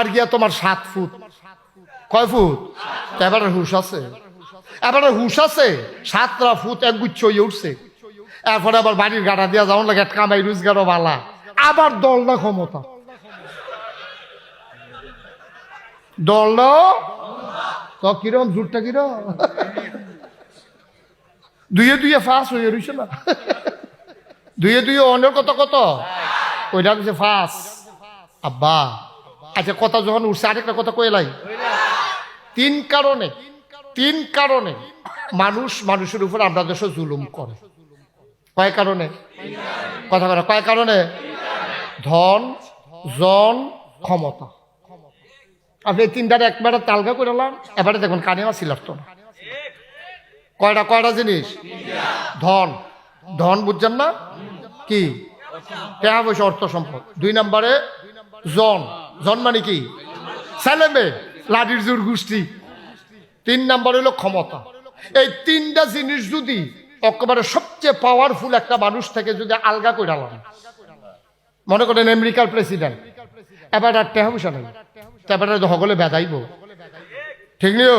আর গিয়া তোমার সাত ফুট। কয় ফুট? এবারে হুশ আছে। এবারে হুশ আছে, সাতটা ফুট এক গুচ্ছ হয়ে উঠছে। এরপরে আবার বাড়ির গাড়া দিয়া যাওয়ার লাগে কামাই রোজগারও বালা। আবার দল না ক্ষমতা। দল তো কিরম জুটটা কিরম? দুইয়ে দুইয়ে ফাঁস হয়ে রইছে না? দুইয়ে দুইয়ে অনেক কত কত? ওইটা হচ্ছে ফাঁস। আব্বা। আচ্ছা কথা যখন উঠছে, আরেকটা কথা কইলাই তিন কারণে তিন কারণে মানুষ মানুষের উপর আমরা দেশে জুলুম করে। কয় কারণে? কথা বলে, কয় কারণে? ধন, জন, ক্ষমতা। আপনি তিনটার একবারে তালগা করে এবারে দেখুন কানে আমার সিলার না। কয়টা কয়টা জিনিস? ধন। ধন বুঝছেন না? কি? টাকা পয়সা, অর্থ সম্পদ। দুই নম্বরে, জন। জন মানে কি ছেলে লাঠির জোর গোষ্ঠী। তিন নম্বর হলো ক্ষমতা। এই তিনটা জিনিস যদি একেবারে সবচেয়ে পাওয়ারফুল একটা মানুষ থেকে যদি আলগা করে আলাম মনে করেন আমেরিকার প্রেসিডেন্ট এবার আর টেহা নেই। এবার হগলে বেদাইব। ঠিক নিও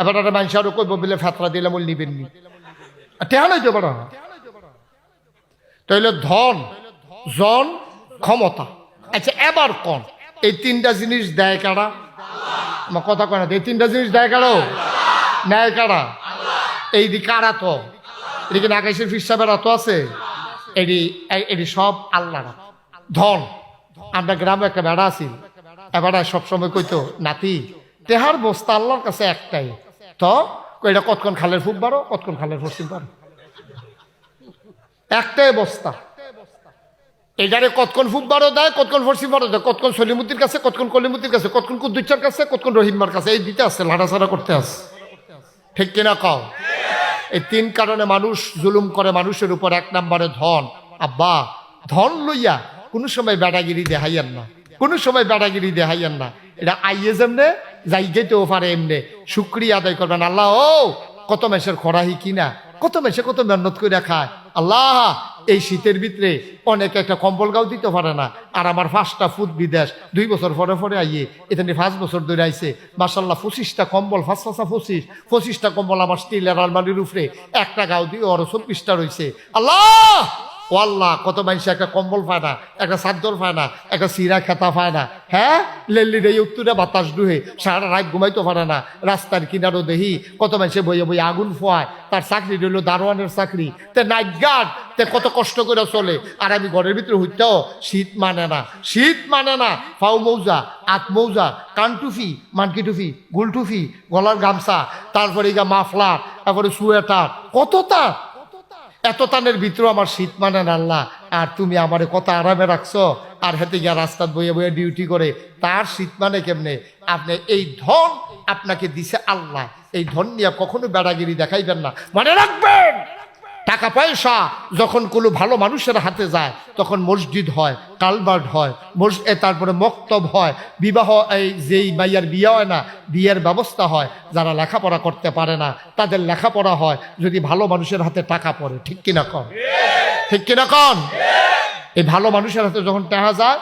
এবার আর মানুষ আরও কইব, বলে ফেতরা দিলে মূল নিবেন নি। টেহা নাই তো এবার তাইলে ধন, জন, ক্ষমতা। আচ্ছা এবার কোন? এই তিনটা জিনিস দেয় কারা? আমার কথা কয় না, এই তিনটা জিনিস দেয় কারও? নেয় কারা? এই দি কারা তো? এদিকে নাগাইশের ফিসাবের তো আছে? এটি এটি সব আল্লাহ ধন, আমরা গ্রামে একটা বেড়া আছি। এবারে সবসময় কইতো, নাতি, তেহার বস্তা আল্লাহর কাছে একটাই। তো এটা কতক্ষণ খালের ফুট বারো? কতক্ষণ খালের পশ্চিম বারো? একটাই বস্তা। এটারে কতক্ষণ ফুট বারো দেয়, কতক্ষণ ফরসি বারো দেয়, কতক্ষণ সলিমুদ্দির কাছে, কতক্ষণ কলিমুদ্দির কাছে, কতক্ষণ কুদ্দুচ্চার কাছে, কতক্ষণ রহিমার কাছে, এই দিতে আসছে লাড়াছাড়া করতে আসছে ঠিক কিনা কও? এই তিন কারণে মানুষ জুলুম করে, মানুষের উপর এক নম্বরে ধন। আব্বা, ধন লইয়া কোনো সময় বেড়াগিরি দেখাইয়েন না। কোনো সময় বেড়াগিরি দেখাইয়েন না। এটা আইয়ে যেমনে যাই যেতেও পারে এমনে। শুক্রিয়া আদায় করবেন। আল্লাহ, ও, কত মেসের খরাহি কিনা, কত মেসে কত মেহনত করে খায়। আল্লাহ এই শীতের ভিতরে অনেক একটা কম্বল গাও দিতে পারে না। আর আমার পাঁচটা ফুট বিদেশ, দুই বছর পরে পরে আইয়ে এখানে পাঁচ বছর ধরে আইসে মার্শাল্লাহ পঁচিশটা কম্বল ফাঁস ফাঁসা পঁচিশ, পঁচিশটা কম্বল আমার স্টিলের আলমারির উপরে। একটা গাও দিয়ে ওর চব্বিশটা রয়েছে আল্লাহ! ও আল্লাহ কত মানুষ একটা কম্বল পায় না, একটা চাদর পায় না, একটা সিরা খেতা পায় না। হ্যাঁ? লেল্লির এই উত্তরে বাতাস ডুহে সারা রাত ঘুমাইতে পারে না। রাস্তার কিনারও দেহি, কত মানুষে বইয়ে বইয়ে আগুন ফোয়ায়, তার চাকরি রইল দারোয়ানের চাকরি। তে নাইট গার্ড, তে কত কষ্ট করে চলে। আর আমি ঘরের ভিতরে হইতেও শীত মানে না। শীত মানে না, ফাউ মৌজা, আত মৌজা, কান টুফি, মানকি টুফি, গুল টুফি, গলার গামছা, তারপরে গা মাফলার, তারপরে সুয়েটার, কত তার? এত তানের ভিতরে আমার শীত মানে আল্লাহ। আর তুমি আমারে কত আরামে রাখছো। আর হেঁটে গিয়া রাস্তার বইয়ে বইয়ে ডিউটি করে। তার শীত মানে কেমনে? আপনি এই ধন আপনাকে দিছে আল্লাহ। এই ধন নিয়ে কখনো বেড়াগিরি দেখাইবেন না। মনে রাখবেন! টাকা পয়সা যখন কোনো ভালো মানুষের হাতে যায়, তখন মসজিদ হয় কালবার্ড হয় তারপরে মক্তব হয়, বিবাহ এই যেই মাইয়ার বিয়ে হয় না, বিয়ের ব্যবস্থা হয়, যারা লেখাপড়া করতে পারে না, তাদের লেখাপড়া হয়, যদি ভালো মানুষের হাতে টাকা পড়ে, ঠিক কিনা কন? ঠিক কিনা কন? এই ভালো মানুষের হাতে যখন টাকা যায়